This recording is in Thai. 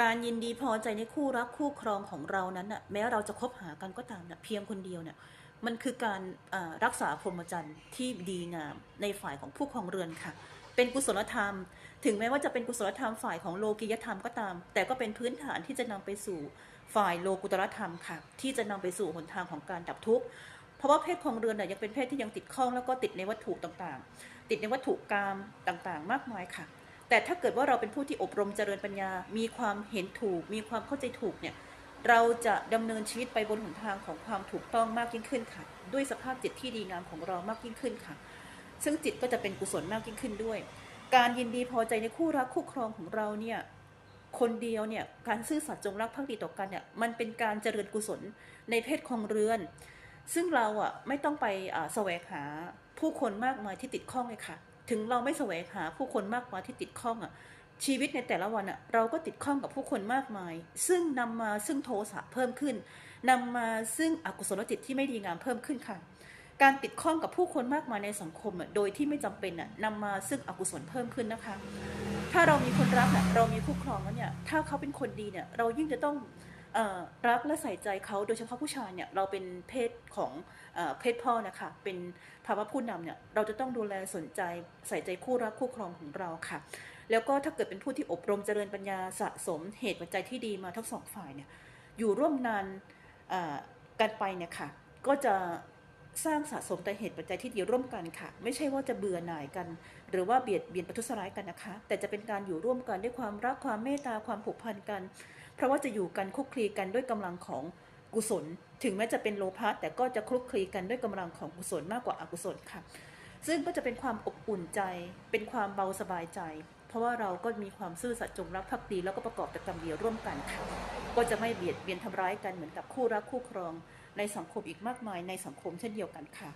การยินดีพอใจในคู่รักคู่ครองของเรานั้นน่ะแม้เราจะคบหากันก็ตามน่ะเพียงคนเดียวเนี่ยมันคือการรักษาพรหมจรรย์ที่ดีงามในฝ่ายของผู้ครองเรือนค่ะ เป็นกุศลธรรม ถึงแม้ว่าจะเป็นกุศลธรรมฝ่ายของโลกิยธรรมก็ตาม แต่ก็เป็นพื้นฐานที่จะนำไปสู่ฝ่ายโลกุตรธรรมค่ะ ที่จะนำไปสู่หนทางของการดับทุกข์เพราะว่าเพศของเรือนเนี่ยยังเป็นเพศที่ยังติดข้องแล้วก็ติดในวัตถุต่างๆ ติดในวัตถุกรรมต่างๆ มากมายค่ะ แต่ถ้าเกิดว่าเราเป็นผู้ที่อบรมเจริญปัญญา มีความเห็นถูก มีความเข้าใจถูกเนี่ยเราจะดำเนินชีวิตไปบนหนทางของความถูกต้องมากยิ่งขึ้นค่ะ ด้วยสภาพจิตที่ดีงามของเรามากยิ่งขึ้นค่ะ ซึ่งจิตก็จะเป็นกุศลมากยิ่งขึ้นด้วย การยินดีพอใจในคู่รักคู่ครองของเราเนี่ยคนเดียวเนี่ยการซื่อสัตย์จงรักภักดีต่อกันเนี่ยมันเป็นการเจริญกุศลในเพศของเรือน ซึ่งเราอะไม่ต้องไปแสวงหาผู้คนมากมายที่ติดข้องเลยค่ะ ถึงเราไม่แสวงหาผู้คนมากมาที่ติดข้องอะชีวิตในแต่ละวันอะเราก็ติดข้องกับผู้คนมากมาย ซึ่งนำมาซึ่งโทสะเพิ่มขึ้นนำมาซึ่งอกุศลจิตที่ไม่ดีงามเพิ่มขึ้นค่ะ การติดข้องกับผู้คนมากมายในสังคมอะโดยที่ไม่จำเป็นอะนำมาซึ่งอกุศลเพิ่มขึ้นนะคะ ถ้าเรามีคนรักอะเรามีคู่ครองแล้วเนี่ยถ้าเขาเป็นคนดีเนี่ยเรายิ่งจะต้อง รักและใส่ใจเขาโดยเฉพาะผู้ชายเนี่ยเราเป็นเพศของเพศพ่อนะคะเป็นภาวะผู้นำเนี่ยเราจะต้องดูแลสนใจใส่ใจคู่รักคู่ครองของเราค่ะ แล้วก็ถ้าเกิดเป็นผู้ที่อบรมเจริญปัญญาสะสมเหตุปัจจัยที่ดีมาทั้งสองฝ่ายเนี่ยอยู่ร่วมนานกันไปเนี่ยค่ะก็จะ สร้างสะสมแต่เหตุปัจจัยที่ดีร่วมกันค่ะ ไม่ใช่ว่าจะเบื่อหน่ายกัน หรือว่าเบียดเบียนประทุษร้ายกันนะคะ แต่จะเป็นการอยู่ร่วมกันด้วยความรักความเมตตาความผูกพันกัน เพราะว่าจะอยู่กันคลุกคลีกันด้วยกำลังของกุศล ถึงแม้จะเป็นโลภะแต่ก็จะคลุกคลีกันด้วยกำลังของกุศลมากกว่าอกุศลค่ะ ซึ่งก็จะเป็นความอบอุ่นใจ เป็นความเบาสบายใจ เพราะว่าเราก็มีความซื่อสัตย์จงรักภักดีแล้วก็ประกอบแต่กรรมเดียวร่วมกันค่ะก็จะไม่เบียดเบียนทำร้ายกันเหมือนกับคู่รักคู่ครอง ในสังคมอีกมากมายในสังคมเช่นเดียวกันค่ะ